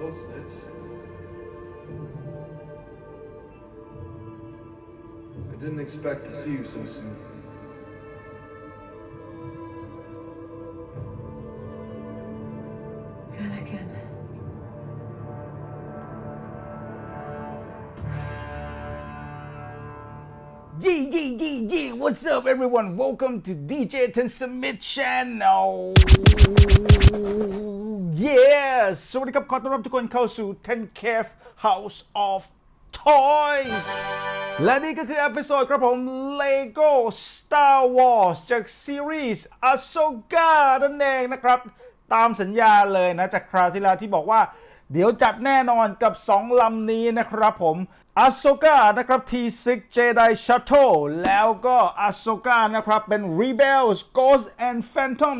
Hello, Snips. I didn't expect to see you so soon. Anakin. What's up everyone welcome to DJ Ten Submit Channel yes สวัสดีครับ ขอต้อนรับทุกคนเข้าสู่ Ten Cave House of Toys และนี่ก็คืออพิโซดครับผม Lego Star Wars จากซีรีส์ Ahsoka นั่นเองนะครับ ตามสัญญาเลยนะ จากคราวที่แล้วที่บอกว่า เดี๋ยวจัดแน่นอนกับ 2 ลำนี้นะครับผม Ahsoka นะครับ T6 Jedi Shuttle แล้วก็ Ahsoka นะครับ เป็น Rebels Ghost and Phantom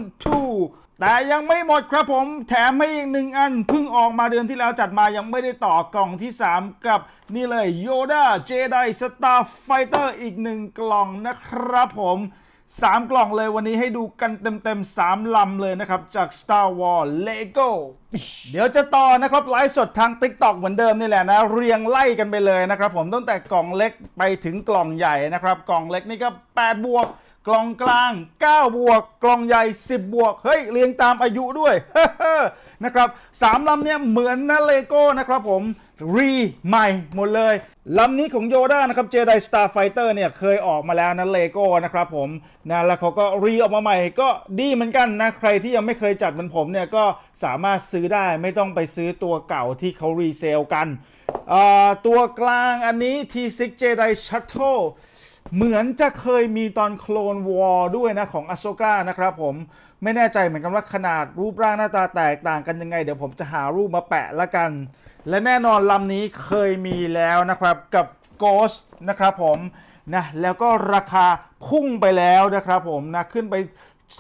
2 แต่ยังไม่หมดครับผมแถมให้อีกหนึ่งอันเพิ่งออกมาเดือนที่แล้วจัดมายังไม่ได้ต่อกล่องที่ 3 กับนี่เลย Yoda Jedi Starfighter อีกหนึ่งกล่องนะครับผมสามกล่องเลยวันนี้ให้ดูกันเต็มๆสามลำเลยนะครับ จาก Star Wars Lego เดี๋ยวจะต่อนะครับ ไลฟ์สดทาง TikTok เหมือนเดิมนี่แหละนะ เรียงไล่กันไปเลยนะครับผมตั้งแต่กล่องเล็กไปถึงกล่องใหญ่นะครับ กล่องเล็กนี่ก็8บวก กล่องกลาง 9 บวก กล่องใหญ่ 10 บวก เฮ้ย เรียงตามอายุด้วย นะครับสามลำเนี่ยเหมือนนะเลโก้นะครับผม รีใหม่หมดเลยลำนี้ของโยด้านะครับ Jedi Starfighter เนี่ยเคยออกมาแล้วนะเลโก้นะครับผมนะแล้วเขาก็รีออกมาใหม่ก็ดีเหมือนกันนะ ใครที่ยังไม่เคยจัดเหมือนผมเนี่ยก็สามารถซื้อได้ไม่ต้องไปซื้อตัวเก่าที่เขารีเซลกัน ตัวกลางอันนี้ T6 Jedi Shuttle เหมือนจะเคยมีตอนโคลนวอร์ด้วยนะของอ s โ k a นะครับผมไม่แน่ใจเหมือนกันว่าขนาดรูปร่างหน้าตาแตกต่างกันยังไง เดี๋ยวผมจะหารูปมาแปะละกัน และแน่นอนลำนี้เคยมีแล้วนะครับกับ Ghost นะครับผมนะแล้วก็ราคาพุ่งไปแล้วนะครับผมนะขึ้นไป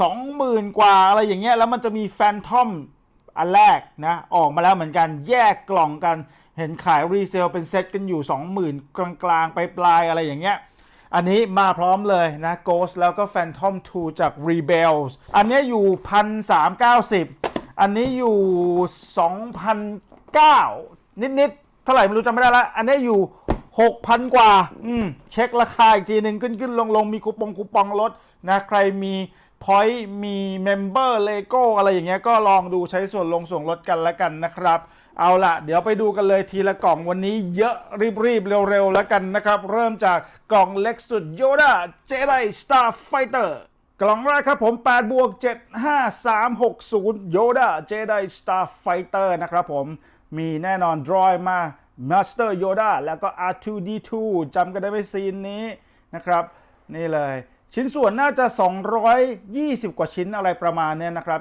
20,000 กว่าอะไรอย่างเงี้ยแล้วมันจะมีแฟนทอมอันแรกนะออกมาแล้วเหมือนกันแยกกล่องกัน เห็นขายรีเซลเป็นเซตกันอยู่ 20,000 กลางๆ ไปปลายอะไรอย่างเงี้ย อันนี้มาพร้อมเลยนะ Ghost แล้วก็ Phantom 2 จาก Rebels อันนี้อยู่ 1,390 อันนี้อยู่ 2,009 นิด ๆ เท่าไหร่ไม่รู้จำไม่ได้ละ อันนี้อยู่ 6,000 กว่า อืม เช็คราคาอีกทีหนึ่งขึ้นขึ้นลงลงมีคูปองคูปองลดนะ ใครมี Point มีเมมเบอร์เลโก้อะไรอย่างเงี้ยก็ลองดูใช้ส่วนลงส่วนลดกันแล้วกันนะครับ เอาละเดี๋ยวไปดูกันเลยทีละกล่องวันนี้เยอะรีบๆ เร็วๆ แล้วกันนะครับ เริ่มจากกล่องเล็กสุด Yoda Jedi Starfighter กล่องแรกครับผม8บวก75360 Yoda Jedi Starfighter นะครับผมมีแน่นอนดรอยมา Master Yoda แล้วก็ R2D2 จำกันได้ไหมซีนนี้นะครับ นี่เลย ชิ้นส่วนน่าจะ 220 กว่าชิ้นอะไรประมาณเนี้ยนะครับ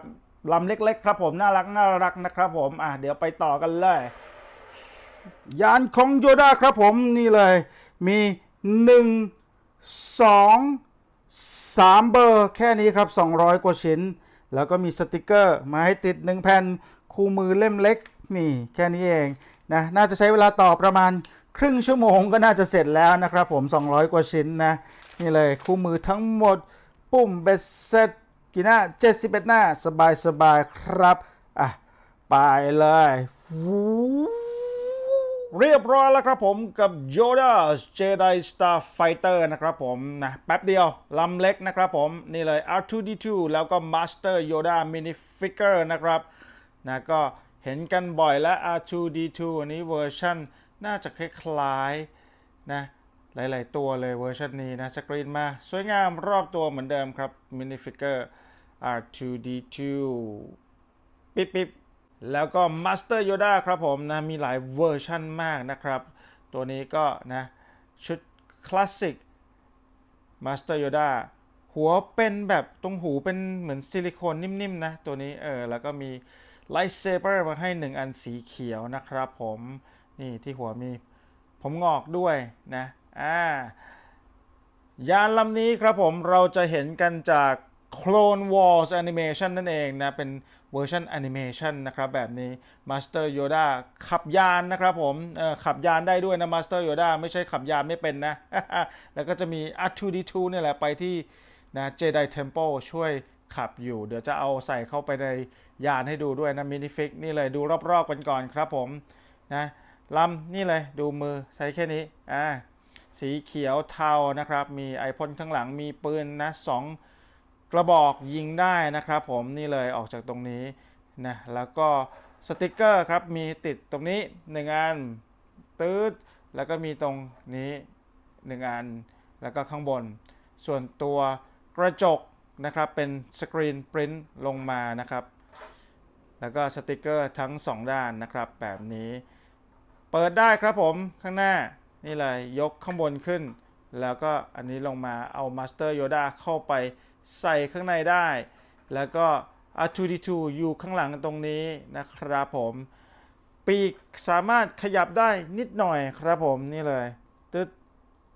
ลำเล็ก ๆ ครับผมน่ารักน่ารักนะครับผมอะเดี๋ยวไปต่อกันเลย ยานของโยดาครับผมนี่เลย มี1 2 3เบอร์แค่นี้ครับ 200 กว่าชิ้น แล้วก็มีสติกเกอร์ มาให้ติด1แผ่นคู่มือเล่มเล็กนี่แค่นี้เองนะน่าจะใช้เวลาต่อประมาณครึ่งชั่วโมงก็น่าจะเสร็จแล้วนะครับผม 200 กว่าชิ้นนะ นี่เลยคู่มือทั้งหมดปุ่มเบ็ดเสร็จ กี่หน้า 71 หน้า สบายสบายครับ อะ ไปเลยฟูเรียบร้อยแล้วครับผมกับ Yoda Jedi Starfighter นะครับผมนะแป๊บเดียวลำเล็กนะครับผม นี่เลย R2D2 แล้วก็ Master Yoda Mini Figure นะครับนะก็เห็นกันบ่อยและ R2D2 อันนี้เวอร์ชันน่าจะคล้ายๆนะหลายๆตัวเลยเวอร์ชันนี้นะสกรีนมา สวยงามรอบตัวเหมือนเดิมครับ Mini Figure R2D2 ปิ๊บปิ๊บแล้วก็ Master Yoda ครับผมนะ มีหลายเวอร์ชันมากนะครับ ตัวนี้ก็นะ ชุดคลาสสิก Master Yoda หัวเป็นแบบตรงหูเป็นเหมือนซิลิโคนนิ่มๆนะ ตัวนี้เออแล้วก็มี Lightsaber มาให้1อันสีเขียวนะครับผมนี่ที่หัวมีผมงอกด้วยนะอ่ายานลำนี้ครับผมเราจะเห็นกันจาก Clone Wars Animation นั่นเองนะ เป็นเวอร์ชันแอนิเมชันนะครับแบบนี้ Master Yoda ขับยานนะครับผมขับยานได้ด้วยนะ Master Yoda ไม่ใช่ขับยานไม่เป็นนะ แล้วก็จะมี R2D2 เนี่ยแหละไปที่นะ Jedi Temple ช่วยขับอยู่ เดี๋ยวจะเอาใส่เข้าไปในยานให้ดูด้วยนะมินิฟิกนี่เลยดูรอบๆกันก่อนครับผมนะลำนี่เลยดูมือใช้แค่นี้อ่าสีเขียวเทานะครับ มีไอพ่นข้างหลังมีปืนนะสอง กระบอกยิงได้นะครับ ผมนี่เลยออกจากตรงนี้นะแล้วก็สติกเกอร์ครับมีติดตรงนี้หนึ่งอันตืดแล้วก็มีตรงนี้หนึ่งอันแล้วก็ข้างบน ส่วนตัวกระจกนะครับเป็นสกรีนปริ้นลงมานะครับ แล้วก็สติกเกอร์ทั้ง 2 ด้านนะครับแบบนี้เปิดได้ครับผมข้างหน้านี่เลยยกข้างบนขึ้น แล้วก็อันนี้ลงมาเอา Master Yoda เข้าไป ใส่ข้างในได้ แล้วก็ R2D2 อยู่ข้างหลังตรงนี้นะครับผม ปีกสามารถขยับได้นิดหน่อยครับผมนี่เลยตึ๊ด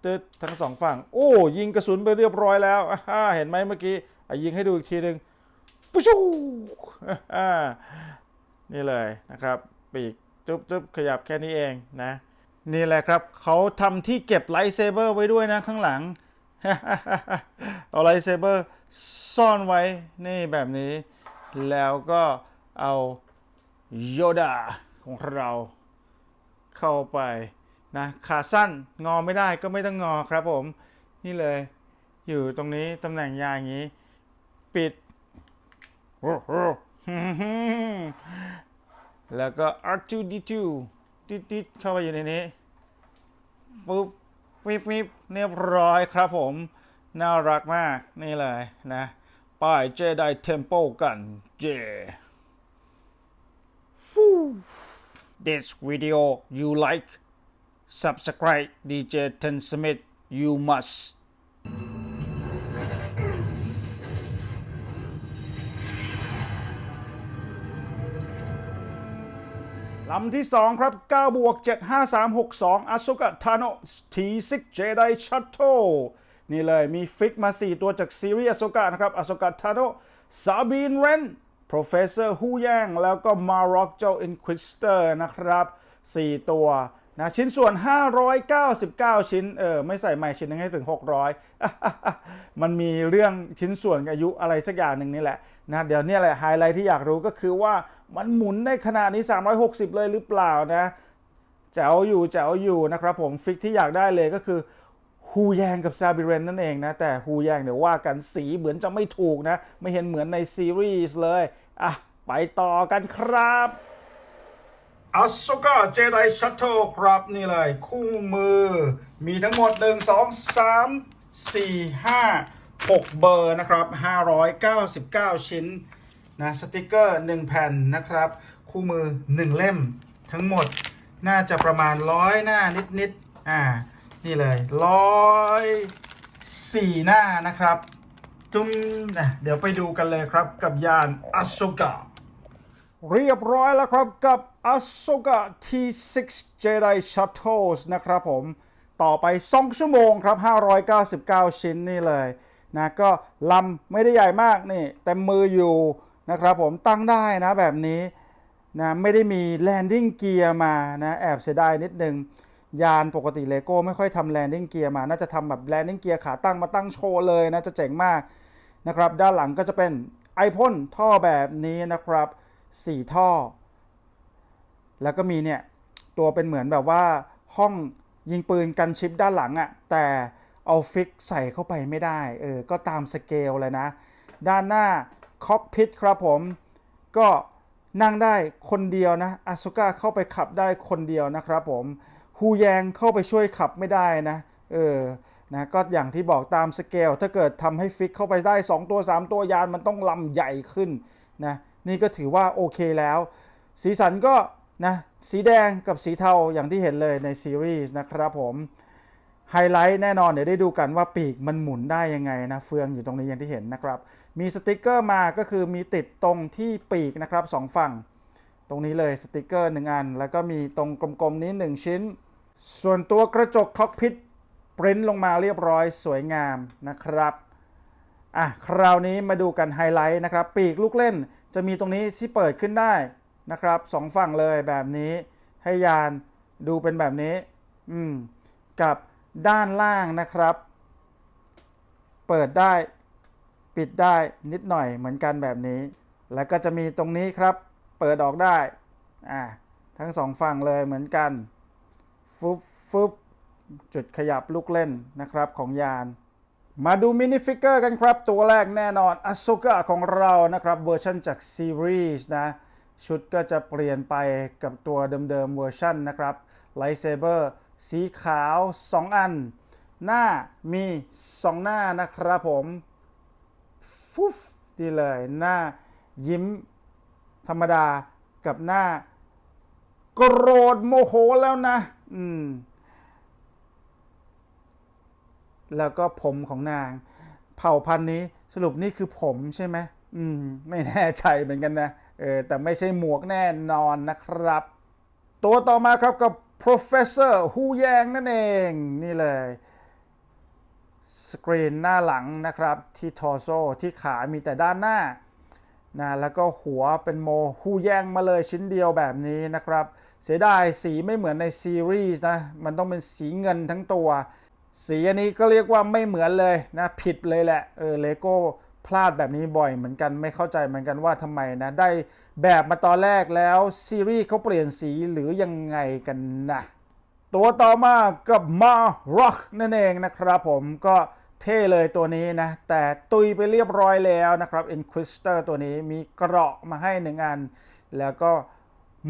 ตึ๊ดทั้งสองฝั่ง โอ้ยิงกระสุนไปเรียบร้อยแล้วเห็นไหมเมื่อกี้ยิงให้ดูอีกทีหนึ่งปุ๊ชูนี่เลยนะครับ ปีกจุ๊บจุ๊บขยับแค่นี้เองนะ นี่แหละครับเขาทำที่เก็บไลท์เซเบอร์ไว้ด้วยนะข้างหลังเอาไลท์เซเบอร์ ซ่อนไว้นี่แบบนี้ แล้วก็เอาโยดาของเราเข้าไปนะขาสั้นงอไม่ได้ก็ไม่ต้องงอครับผม นี่เลยอยู่ตรงนี้ตำแหน่งยาอย่างนี้ ปิด แล้วก็ R2D2 ติดๆเข้าไปอยู่ในนี้ปุ๊บวิบวิบเรียบร้อยครับผม น่ารักมากนี่เลยนะ ป้ายเจไดเทมโปกันเจฟู This video you like subscribe DJ Ten Smith you must ลำที่ 2 ครับ 9 บวก 7 5 3 6 2อาซุกะทาโนะทีซิกเจไดชัตโต นี่เลยมีฟิกมา 4 ตัวจากซีรีส์ a s o k a นะครับ a s o k a Tano Sabine Wren Professor Hu Yang แล้วก็ Marok เจ้า Inquisitor นะครับ 4 ตัวนะชิ้นส่วน 599 ชิ้น เออ ไม่ใส่ใหม่ชิ้นหนึงให้ถึง 600 มันมีเรื่องชิ้นส่วนอายุอะไรสักอย่างหนึ่งนี่แหละนะเดี๋ยวนี่แหละไฮไลท์ที่อยากรู้ก็คือว่ามันหมุนได้ขนาดนี้ 360 เลยหรือเปล่านะแจ๋วอยู่แจ๋วอยู่นะครับผมฟิกที่อยากได้เลยก็คือ ฮูแยงกับซาบิเรนนั่นเองนะ แต่ฮูแยงเดี๋ยวว่ากันสีเหมือนจะไม่ถูกนะ ไม่เห็นเหมือนในซีรีส์เลย อะ ไปต่อกันครับอัสโซกาเจไดชัตเทิลครับนี่เลย คู่มือ มีทั้งหมด 1 2 3 4 5 6 เบอร์นะครับ 599 ชิ้นนะสติกเกอร์ 1 แผ่นนะครับ คู่มือ 1 เล่มทั้งหมดน่าจะประมาณร้อยหน้านิดๆอ่า นี่เลยร้อยสี่หน้านะครับ จุ้มนะเดี๋ยวไปดูกันเลยครับกับยานอัสโซกาเรียบร้อยแล้วครับกับ Ahsoka T6 Jedi Shuttles นะครับผม ต่อไป 2 ชั่วโมงครับ 599 ชิ้นนี่เลยนะก็ลำไม่ได้ใหญ่มากนี่เต็มมืออยู่นะครับผมตั้งได้นะแบบนี้นะไม่ได้มี landing gear มานะแอบเสียดายนิดนึง ยานปกติเลโก้ไม่ค่อยทำ landing gear มา น่าจะทำแบบ landing gear ขาตั้งมาตั้งโชว์เลยนะจะเจ๋งมากนะครับ ด้านหลังก็จะเป็นไอพ่นท่อแบบนี้นะครับ 4 ท่อ แล้วก็มีเนี่ย ตัวเป็นเหมือนแบบว่าห้องยิงปืนกันชิปด้านหลังอะ่ะแต่เอาฟิกใส่เข้าไปไม่ได้เออก็ตามสเกลเลยนะ ด้านหน้าคอกพิทครับผม ก็นั่งได้คนเดียวนะอาซุก้าเข้าไปขับได้คนเดียวนะครับผม ฮูแยงเข้าไปช่วยขับไม่ได้นะ เออ นะ ก็อย่างที่บอกตามสเกล ถ้าเกิดทำให้ฟิกเข้าไปได้ 2 ตัว 3 ตัวยานมันต้องลำใหญ่ขึ้นนะ นี่ก็ถือว่าโอเคแล้ว สีสันก็นะ สีแดงกับสีเทาอย่างที่เห็นเลยในซีรีส์นะครับผม ไฮไลท์แน่นอนเดี๋ยวได้ดูกันว่าปีกมันหมุนได้ยังไงนะ เฟืองอยู่ตรงนี้อย่างที่เห็นนะครับ มีสติกเกอร์มาก็คือมีติดตรงที่ปีกนะครับสองฝั่ง ตรงนี้เลยสติกเกอร์หนึ่งอัน แล้วก็มีตรงกลมๆนี้ 1 ชิ้น ส่วนตัวกระจกคอกพิทปริ้นลงมาเรียบร้อยสวยงามนะครับอะคราวนี้มาดูกันไฮไลท์นะครับ ปีกลูกเล่นจะมีตรงนี้ที่เปิดขึ้นได้นะครับสองฝั่งเลยแบบนี้ให้ยานดูเป็นแบบนี้ อืม กับด้านล่างนะครับ เปิดได้ ปิดได้นิดหน่อยเหมือนกันแบบนี้ แล้วก็จะมีตรงนี้ครับ เปิดออกได้ อ่า ทั้งสองฝั่งเลยเหมือนกัน ฟุบฟุบจุดขยับลูกเล่นนะครับของยาน มาดูมินิฟิกเกอร์กันครับ ตัวแรกแน่นอนอ s โ k a ของเรานะครับเวอร์ชันจากซีรีส์นะ ชุดก็จะเปลี่ยนไปกับตัวเดิมๆเวอร์ชันนะครับไลท์เซเบอร์สีขาว 2 อัน หน้ามี 2 หน้านะครับผมฟุฟดีเลยหน้ายิ้มธรรมดากับหน้า โกรธโมโหแล้วนะ อืม แล้วก็ผมของนาง เผ่าพันธุ์นี้สรุปนี่คือผมใช่ไหมอืม ไม่แน่ใจเหมือนกันนะ เออ แต่ไม่ใช่หมวกแน่นอนนะครับ ตัวต่อมาครับกับ professor ฮูแยงนั่นเอง นี่เลย สกรีนหน้าหลังนะครับ ที่ทอโซที่ขามีแต่ด้านหน้า นะแล้วก็หัวเป็นโมฮูแยงมาเลยชิ้นเดียวแบบนี้นะครับ เสียดายสีไม่เหมือนในซีรีส์นะ มันต้องเป็นสีเงินทั้งตัว สีอันนี้ก็เรียกว่าไม่เหมือนเลยนะ ผิดเลยแหละ เออเลโก้พลาดแบบนี้บ่อยเหมือนกันไม่เข้าใจเหมือนกันว่าทำไมนะ ได้แบบมาตอนแรกแล้วซีรีส์เขาเปลี่ยนสีหรือยังไงกันนะตัวต่อมากับมาร็อกนั่นเองนะครับผมก็ เท่เลยตัวนี้นะ แต่ตุยไปเรียบร้อยแล้วนะครับ Inquisitor ตัวนี้มีเกราะมาให้หนึ่งอัน แล้วก็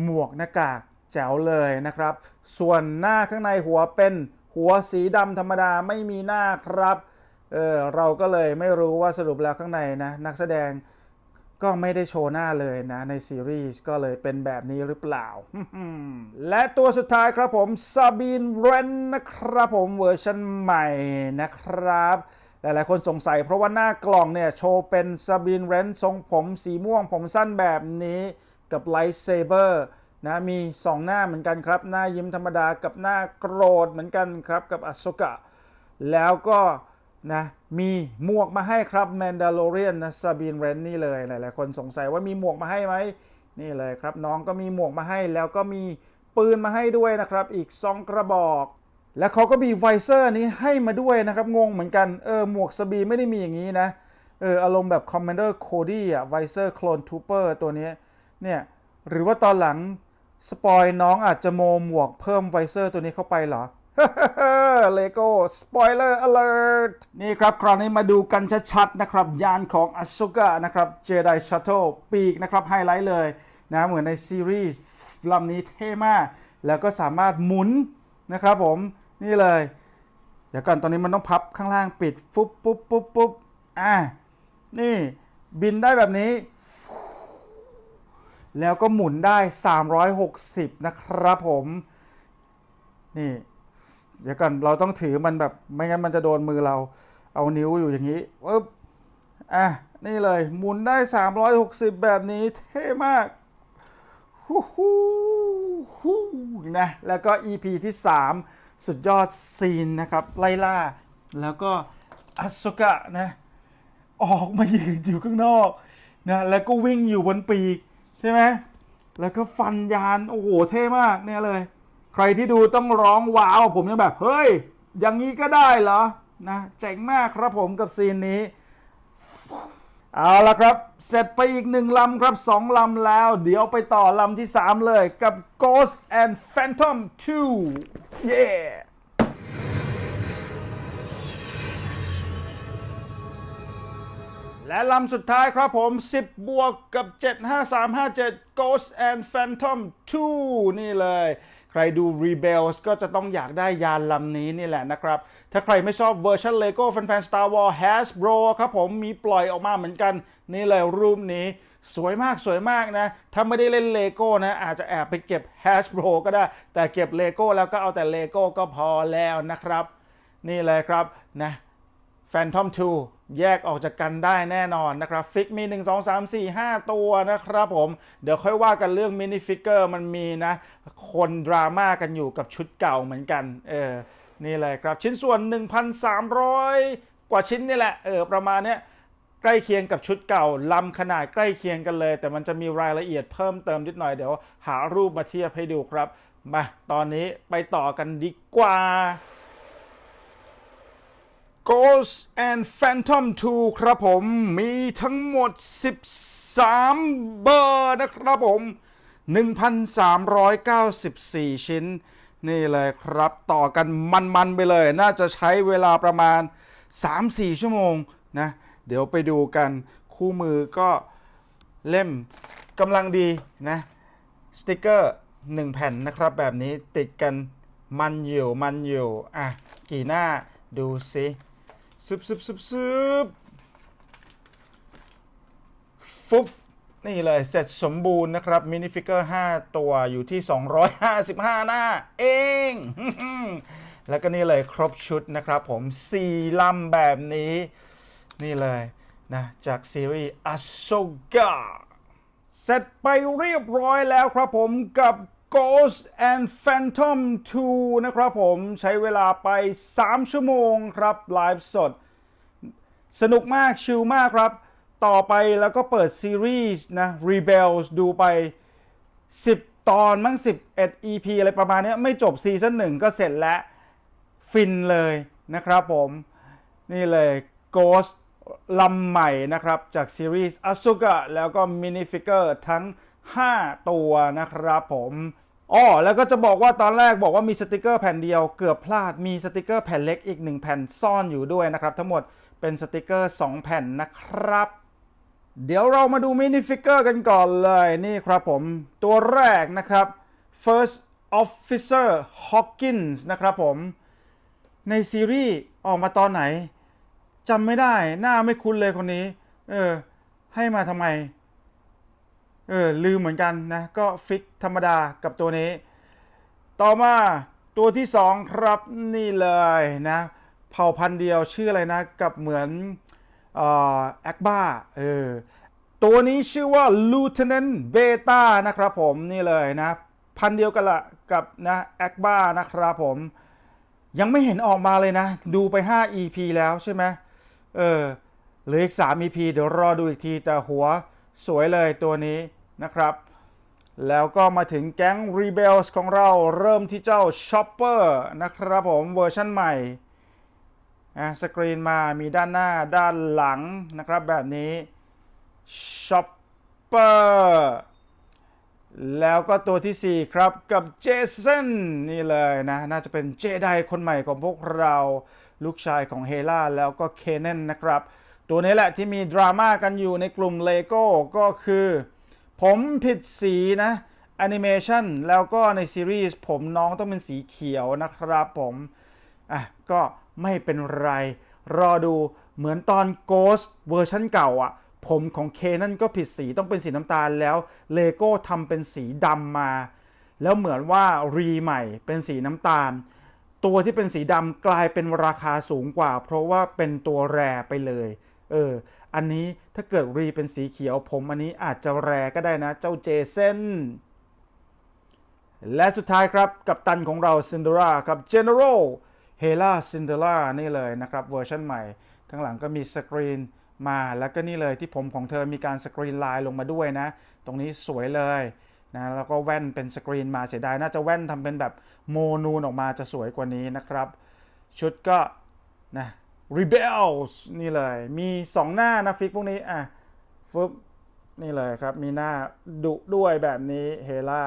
หมวกหน้ากากแจ๋วเลยนะครับ ส่วนหน้าข้างในหัวเป็นหัวสีดำธรรมดาไม่มีหน้าครับเออเราก็เลยไม่รู้ว่าสรุปแล้วข้างในนะนักแสดง ก็ไม่ได้โชว์หน้าเลยนะ ในซีรีส์ก็เลยเป็นแบบนี้หรือเปล่า และตัวสุดท้ายครับผมซาบีนเรนนะครับผมเวอร์ชันใหม่นะครับหลายๆคนสงสัยเพราะว่าหน้ากล่องเนี่ย โชว์เป็นซาบีนเรนทรงผมสีม่วงผมสั้นแบบนี้กับไลท์เซเบอร์นะมี 2 หน้าเหมือนกันครับ หน้ายิ้มธรรมดากับหน้าโกรธเหมือนกันครับ กับอ s โ k a แล้วก็ นะมีหมวกมาให้ครับแมนดาโลเรียนนะซาบีนเรนนี่เลยหลายๆคนสงสัยว่ามีหมวกมาให้ไหมนี่เลยครับน้องก็มีหมวกมาให้แล้วก็มีปืนมาให้ด้วยนะครับ อีก 2 กระบอก และเขาก็มีไวเซอร์นี้ให้มาด้วยนะครับ งงเหมือนกันเออหมวกสบีไม่ได้มีอย่างนี้นะเอออารมณ์แบบ Commander Cody อะไวเซอร์โคลนทูเปอร์ตัวนี้เนี่ยหรือว่าตอนหลังสปอยน้องอาจจะโมหมวกเพิ่มไวเซอร์ตัวนี้เข้าไปเหรอ เลโก้สปอยเลอร์ alert นี่ครับ คราวนี้มาดูกันชัดๆนะครับ ยานของอ s โ k a นะครับ Jedi Shuttle ปีกนะครับ ไฮไลท์เลยนะเหมือนในซีรีส์ลำนี้เท่มาก แล้วก็สามารถหมุนนะครับผม นี่เลย เดี๋ยวก่อนตอนนี้มันต้องพับข้างล่างปิดฟุบปุ๊บปุ๊บปุ๊บอ่านี่บินได้แบบนี้ แล้วก็หมุนได้ 360 นะครับผม นี่ เดี๋ยวก่อนเราต้องถือมันแบบไม่งั้นมันจะโดนมือเรา เอานิ้วอยู่อย่างนี้ปึ๊บอะนี่เลยหมุนได้ 360 แบบนี้เท่มากฮู้ฮู้ฮู้นะแล้วก็ EP ที่ 3 สุดยอดซีนนะครับ ไล่ล่า แล้วก็อ s โ k a นะ ออกมายืนอยู่ข้างนอกนะแล้วก็วิ่งอยู่บนปีก ใช่ไหมแล้วก็ฟันยาน โอ้โห เท่มากเนี่ยเลย ใครที่ดูต้องร้องว้าวผมยังแบบ เฮ้ย อย่างนี้ก็ได้เหรอนะเจ๋งมากครับผมกับซีนนี้ เอาละครับ เสร็จไปอีกหนึ่งลำครับสองลำแล้ว เดี๋ยวไปต่อลำที่3เลยกับ Ghost and Phantom 2เย้และลำสุดท้ายครับผม 10 บวกกับ 75357 Ghost and Phantom 2 นี่เลย ใครดู Rebels ก็จะต้องอยากได้ยานลำนี้นี่แหละนะครับ ถ้าใครไม่ชอบเวอร์ชัน Lego แฟนๆ Star Wars Hasbro ครับผมมีปล่อยออกมาเหมือนกัน นี่เลยรูปนี้สวยมากสวยมากนะ ถ้าไม่ได้เล่นเลโก้นะ อาจจะแอบไปเก็บ Hasbro ก็ได้ แต่เก็บเลโก้แล้วก็เอาแต่เลโก้ก็พอแล้วนะครับ นี่เลยครับนะ Phantom 2 แยกออกจากกันได้แน่นอนนะครับ ฟิกมี 1 2 3 4 5 ตัวนะครับผม เดี๋ยวค่อยว่ากันเรื่องมินิฟิกเกอร์มันมีนะ คนดราม่ากันอยู่กับชุดเก่าเหมือนกัน เออ นี่เลยครับ ชิ้นส่วน 1,300 กว่าชิ้นนี่แหละ เออ ประมาณเนี้ยใกล้เคียงกับชุดเก่าลำขนาดใกล้เคียงกันเลย แต่มันจะมีรายละเอียดเพิ่มเติมนิดหน่อยเดี๋ยวหารูปมาเทียบให้ดูครับ มาตอนนี้ไปต่อกันดีกว่า Ghost and Phantom 2 ครับผม มีทั้งหมด 13 เบอร์นะครับผม 1,394 ชิ้น นี่เลยครับต่อกันมัน ๆ ไปเลย น่าจะใช้เวลาประมาณ 3-4 ชั่วโมงนะ เดี๋ยวไปดูกันคู่มือก็เล่มกำลังดีนะ สติกเกอร์ 1 แผ่นนะครับแบบนี้ติดกันมันอยู่มันอยู่ อะ กี่หน้าดูสิ ซึบซึบซึบซึบฟุบนี่เลย เสร็จสมบูรณ์นะครับ มินิฟิกเกอร์ 5 ตัวอยู่ที่ 255 หน้า เอง แล้วก็นี่เลยครบชุดนะครับผม 4 ลำแบบนี้ นี่เลยนะจากซีรีส์ a s o g a เสร็จไปเรียบร้อยแล้วครับผมกับ Ghost and Phantom 2 นะครับผมใช้เวลาไป 3 ชั่วโมงครับ ไลฟ์สด สนุกมากชิลมากครับ ต่อไปแล้วก็เปิดซีรีส์นะ Rebels ดูไป 10 ตอนมั้ง11 EP อะไรประมาณนี้ไม่จบซีซั่นหนึ่งก็เสร็จแล้ว ฟินเลยนะครับผม นี่เลย Ghost ลำใหม่นะครับ จากซีรีส์ a s u k a แล้วก็มินิฟิกเกอร์ทั้ง 5 ตัวนะครับผมอ๋อแล้วก็จะบอกว่าตอนแรกบอกว่ามีสติกเกอร์แผ่นเดียวเกือบพลาดมีสติกเกอร์แผ่นเล็กอีก 1 แผ่นซ่อนอยู่ด้วยนะครับ ทั้งหมดเป็นสติกเกอร์ 2 แผ่นนะครับ เดี๋ยวเรามาดูมินิฟิกเกอร์กันก่อนเลยนี่ครับผม ตัวแรกนะครับ First Officer Hawkins นะครับผม ในซีรีส์ออกมาตอนไหนจำไม่ได้หน้าไม่คุ้นเลยคนนี้ เออ ให้มาทำไม เออลืมเหมือนกันนะก็ฟิกธรรมดากับตัวนี้ ต่อมาตัวที่สองครับนี่เลยนะเผ่าพันธุ์เดียวชื่ออะไรนะ กับเหมือนอ่อแอคบ้าเออตัวนี้ชื่อว่า Lieutenant Beta นะครับผมนี่เลยนะ พันธุ์เดียวกันละกับนะแอคบ้านะครับผม ยังไม่เห็นออกมาเลยนะ ดูไป 5 EP แล้วใช่ไหมเออเหลืออีก 3 EP เดี๋ยวรอดูอีกทีแต่หัวสวยเลยตัวนี้ นะครับแล้วก็มาถึงแก๊ง Rebels ของเราเริ่มที่เจ้า Chopper นะครับผมเวอร์ชั่นใหม่อะสกรีนมามีด้านหน้าด้านหลังนะครับแบบนี้ Chopper แล้วก็ตัวที่ 4 ครับกับเจสันนี่เลยนะ น่าจะเป็นเจไดคนใหม่ของพวกเราลูกชายของเฮล่าแล้วก็เคนเนนนะครับ ตัวนี้แหละที่มีดราม่ากันอยู่ในกลุ่มเลโก้ก็คือ ผมผิดสีนะแอนิเมชันแล้วก็ในซีรีส์ผมน้องต้องเป็นสีเขียวนะครับผมอะก็ไม่เป็นไร รอดูเหมือนตอน Ghost เวอร์ชันเก่าอะ ผมของเคนั่นก็ผิดสีต้องเป็นสีน้ำตาลแล้วเลโก้ทำเป็นสีดำมา แล้วเหมือนว่ารีใหม่เป็นสีน้ำตาล ตัวที่เป็นสีดำกลายเป็นราคาสูงกว่า เพราะว่าเป็นตัวแรไปเลย เออ อันนี้ถ้าเกิดรีเป็นสีเขียวผมอันนี้อาจจะแรก็ได้นะ เจ้าเจเซนและสุดท้ายครับกับตันของเราซินเดอร่ากับ General เฮล่าซินเดอร่านี่เลยนะครับเวอร์ชันใหม่ข้างหลังก็มีสกรีนมาแล้วก็นี่เลยที่ผมของเธอมีการสกรีนลายลงมาด้วยนะ ตรงนี้สวยเลยนะแล้วก็แว่นเป็นสกรีนมาเสียดาย น่าจะแว่นทำเป็นแบบโมนูนออกมาจะสวยกว่านี้นะครับ ชุดก็นะ Rebels นี่เลย มี 2 หน้านะฟิกพวกนี้ อะฟึบนี่เลยครับ มีหน้าดุด้วยแบบนี้เฮล่า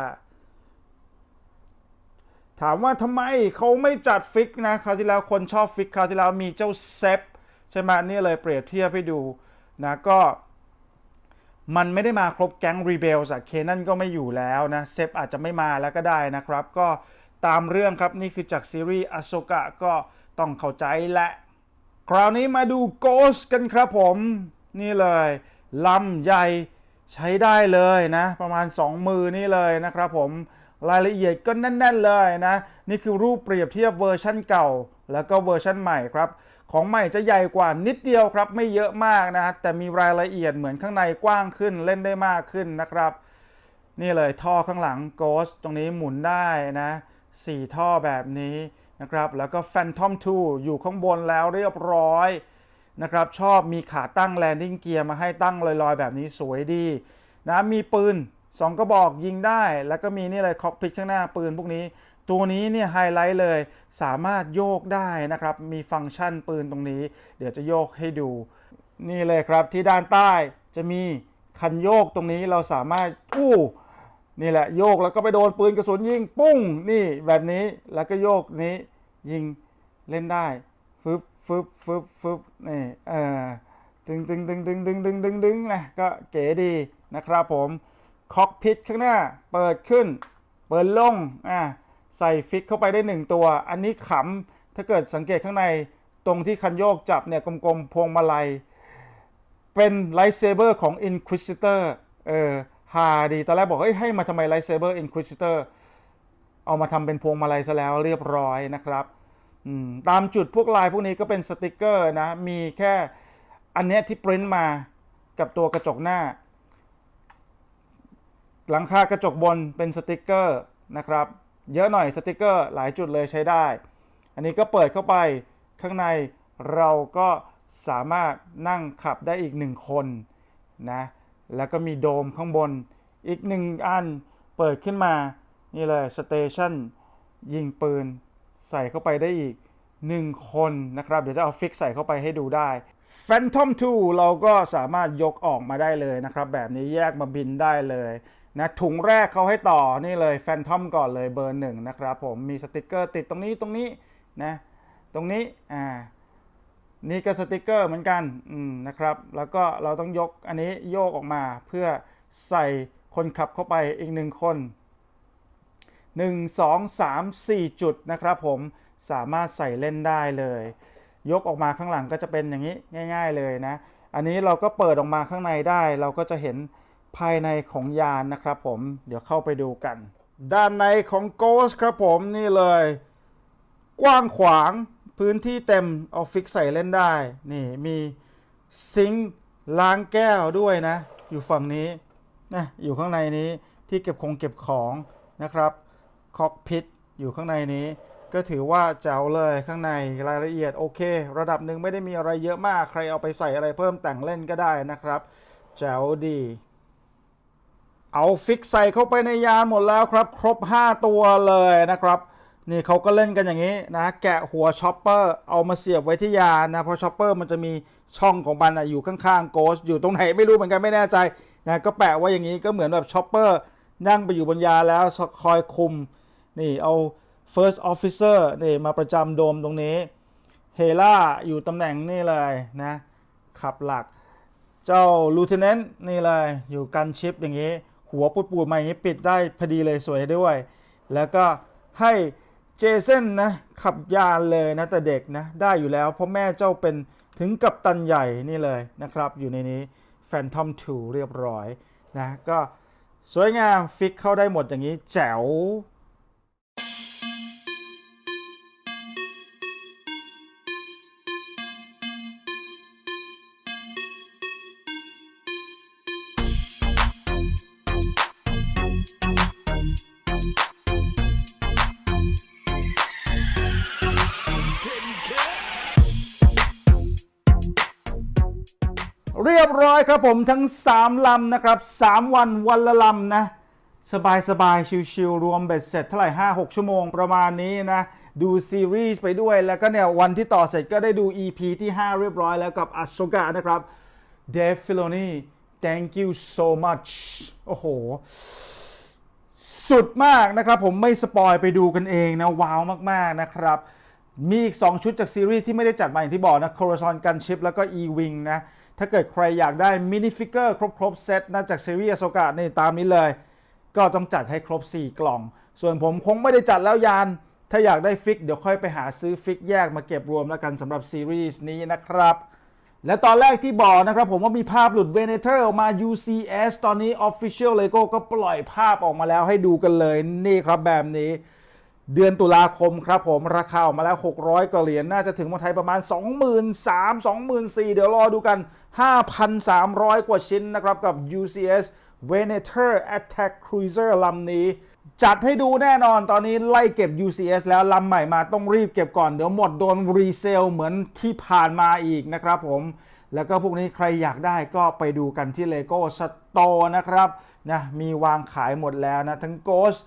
ถามว่าทำไมเขาไม่จัดฟิกนะคราวที่แล้วคนชอบฟิกคราวที่แล้วมีเจ้าเซฟใช่ไหมนี่เลยเปรียบเทียบให้ดูนะก็ มันไม่ได้มาครบแก๊งรีเบลส์อะเคนั่นก็ไม่อยู่แล้วนะเซฟอาจจะไม่มาแล้วก็ได้นะครับ ก็ตามเรื่องครับนี่คือจากซีรีส์อโ k กะก็ต้องเข้าใจและ คราวนี้มาดู Ghost กันครับผม นี่เลยลำใหญ่ใช้ได้เลยนะ ประมาณ 2 มือนี่เลยนะครับผมรายละเอียดก็แน่น ๆ เลยนะ นี่คือรูปเปรียบเทียบเวอร์ชั่นเก่า แล้วก็เวอร์ชั่นใหม่ครับ ของใหม่จะใหญ่กว่านิดเดียวครับ ไม่เยอะมากนะแต่มีรายละเอียดเหมือนข้างในกว้างขึ้นเล่นได้มากขึ้นนะครับ นี่เลยท่อข้างหลัง Ghost ตรงนี้หมุนได้นะ 4 ท่อแบบนี้ นะครับ แล้วก็ Phantom 2 อยู่ข้างบนแล้วเรียบร้อยนะครับ ชอบมีขาตั้ง landing gear มาให้ตั้งลอยๆ แบบนี้สวยดีนะมีปืนสองกระบอกยิงได้ แล้วก็มีนี่เลยคอกพิทข้างหน้าปืนพวกนี้ ตัวนี้เนี่ยไฮไลท์เลยสามารถโยกได้นะครับ มีฟังก์ชันปืนตรงนี้ เดี๋ยวจะโยกให้ดู นี่เลยครับที่ด้านใต้จะมีคันโยกตรงนี้เราสามารถอู้ นี่แหละโยกแล้วก็ไปโดนปืนกระสุนยิงปุ้งนี่แบบนี้แล้วก็โยกนี้ยิงเล่นได้ฟึบฟึบฟึบฟึบนี่เออดึงดึงดึงดึงดึงดึงดึงดึงนะก็เก๋ดีนะครับผมคอกพิทข้างหน้าเปิดขึ้น เปิดลงอะใส่ฟิกเข้าไปได้หนึ่งตัว อันนี้ขำถ้าเกิดสังเกตข้างในตรงที่คันโยกจับเนี่ยกลมๆพวงมาลัย เป็นไลท์เซเบอร์ของ Inquisitor เออ ฮาดี ตอนแรกบอกเฮ้ยให้มาทำไมไลท์เซเบอร์ Inquisitor เอามาทำเป็นพวงมาลัยซะแล้วเรียบร้อยนะครับตามจุดพวกลายพวกนี้ก็เป็นสติกเกอร์นะ มีแค่อันเนี้ยที่ปริ้นมากับตัวกระจกหน้า หลังคากระจกบนเป็นสติกเกอร์นะครับ เยอะหน่อยสติกเกอร์หลายจุดเลยใช้ได้ อันนี้ก็เปิดเข้าไปข้างในเราก็สามารถนั่งขับได้อีกหนึ่งคนนะ แล้วก็มีโดมข้างบนอีกหนึ่งอันเปิดขึ้นมา นี่เลยสเตชันยิงปืน ใส่เข้าไปได้อีก 1 คนนะครับ เดี๋ยวจะเอาฟิกใส่เข้าไปให้ดูได้ Phantom 2 เราก็สามารถยกออกมาได้เลยนะครับ แบบนี้แยกมาบินได้เลยนะถุงแรกเขาให้ต่อนี่เลย Phantom ก่อนเลยเบอร์หนึ่งนะครับผมมีสติกเกอร์ติดตรงนี้ตรงนี้นะตรงนี้อ่า นี่ก็สติกเกอร์เหมือนกันนะครับ แล้วก็เราต้องยกอันนี้โยกออกมาเพื่อใส่คนขับเข้าไปอีกหนึ่งคน 1 2 3 4 จุดนะครับผมสามารถใส่เล่นได้เลย ยกออกมาข้างหลังก็จะเป็นอย่างนี้ง่าย ๆเลยนะ อันนี้เราก็เปิดออกมาข้างในได้ เราก็จะเห็นภายในของยานนะครับผมเดี๋ยวเข้าไปดูกัน ด้านในของ Ghost ครับผมนี่เลย กว้างขวาง พื้นที่เต็มเอาฟิกใส่เล่นได้ นี่มีซิงค์ล้างแก้วด้วยนะ อยู่ฝั่งนี้นะอยู่ข้างในนี้ที่เก็บคงเก็บของนะครับคอกพิทอยู่ข้างในนี้ ก็ถือว่าแจ๋วเลยข้างในรายละเอียดโอเค ระดับหนึ่งไม่ได้มีอะไรเยอะมากใครเอาไปใส่อะไรเพิ่มแต่งเล่นก็ได้นะครับแจ๋วดี เอาฟิกใส่เข้าไปในยานหมดแล้วครับ ครบ 5 ตัวเลยนะครับ นี่เขาก็เล่นกันอย่างนี้นะแกะหัวช็อปเปอร์เอามาเสียบไว้ที่ยานนะเพราะช็อปเปอร์มันจะมีช่องของมันอะอยู่ข้างๆโกสอยู่ตรงไหนไม่รู้เหมือนกันไม่แน่ใจนะก็แปะไว้อย่างนี้ก็เหมือนแบบช็อปเปอร์นั่งไปอยู่บนยาแล้วคอยคุมนี่เอา first officer นี่มาประจำโดมตรงนี้เฮล่าอยู่ตำแหน่งนี่เลยนะขับหลัก เจ้าลูเทน a นต์นี่เลยอยู่กันชิปอย่างนี้ หัวปูดๆมาอย่างนี้ปิดได้พอดีเลยสวยด้วย แล้วก็ให้ เจสันนะขับยานเลยนะแต่เด็กนะได้อยู่แล้ว เพราะแม่เจ้าเป็นถึงกับตันใหญ่นี่เลยนะครับ อยู่ในนี้ Phantom 2 เรียบร้อยนะก็สวยงามฟิกเข้าได้หมดอย่างนี้แจ๋ว อยครับผมทั้ง 3 ลำนะครับ 3 วันวันละลำนะ สบายสบายๆชิวๆรวมเบ็ดเสร็จเท่าไหร่ 5-6 ชั่วโมงประมาณนี้นะ ดูซีรีส์ไปด้วยแล้วก็เนี่ยวันที่ต่อเสร็จก็ได้ดู EP ที่ 5 เรียบร้อยแล้วกับอัสโซกะนะครับ Dave Filoni thank you so much โอ้โห สุดมากนะครับ ผมไม่สปอยไปดูกันเองนะ ว้าวมาก ๆ นะครับ มีอีก 2 ชุดจากซีรีส์ที่ไม่ได้จัดมาอย่างที่บอกนะ Corazon Gunship แล้วก็ E-Wing นะ ถ้าเกิดใครอยากได้มินิฟิกเกอร์ครบๆเซตนะจากซีรีส์โซกะนี่ตามนี้เลย ก็ต้องจัดให้ครบ 4 กล่อง ส่วนผมคงไม่ได้จัดแล้วยาน ถ้าอยากได้ฟิกเดี๋ยวค่อยไปหาซื้อฟิกแยกมาเก็บรวมแล้วกันสำหรับซีรีส์นี้นะครับ และตอนแรกที่บอกนะครับผมว่ามีภาพหลุดเวเนเ r ออกมา UCS ตอนนี้ Official Lego ก็ปล่อยภาพออกมาแล้วให้ดูกันเลยนี่ครับแบบนี้ เดือนตุลาคมครับผมราคาออกมาแล้ว 600กว่าเหรียญน่าจะถึงเมืองไทยประมาณ 23,000 24,000 เดี๋ยวรอดูกัน 5,300 กว่าชิ้นนะครับกับ UCS Venator Attack Cruiser ลำนี้ จัดให้ดูแน่นอนตอนนี้ไล่เก็บ UCS แล้วลำใหม่มาต้องรีบเก็บก่อน เดี๋ยวหมดโดนรีเซลเหมือนที่ผ่านมาอีกนะครับผมแล้วก็พวกนี้ใครอยากได้ก็ไปดูกันที่ Lego Store นะครับนะมีวางขายหมดแล้วนะทั้ง Ghost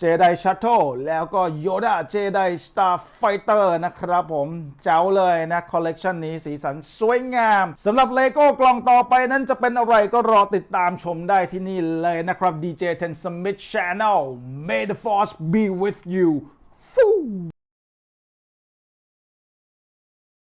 เจไดชัตโต้แล้วก็โยดาเจไดสตาร์ไฟเตอร์นะครับผมเจ้าเลยนะคอลเลกชันนี้สีสันสวยงามสำหรับเลโก้กล่องต่อไปนั้นจะเป็นอะไรก็รอติดตามชมได้ที่นี่เลยนะครับ DJ Ten Smith Channel May the Force be with you ฟู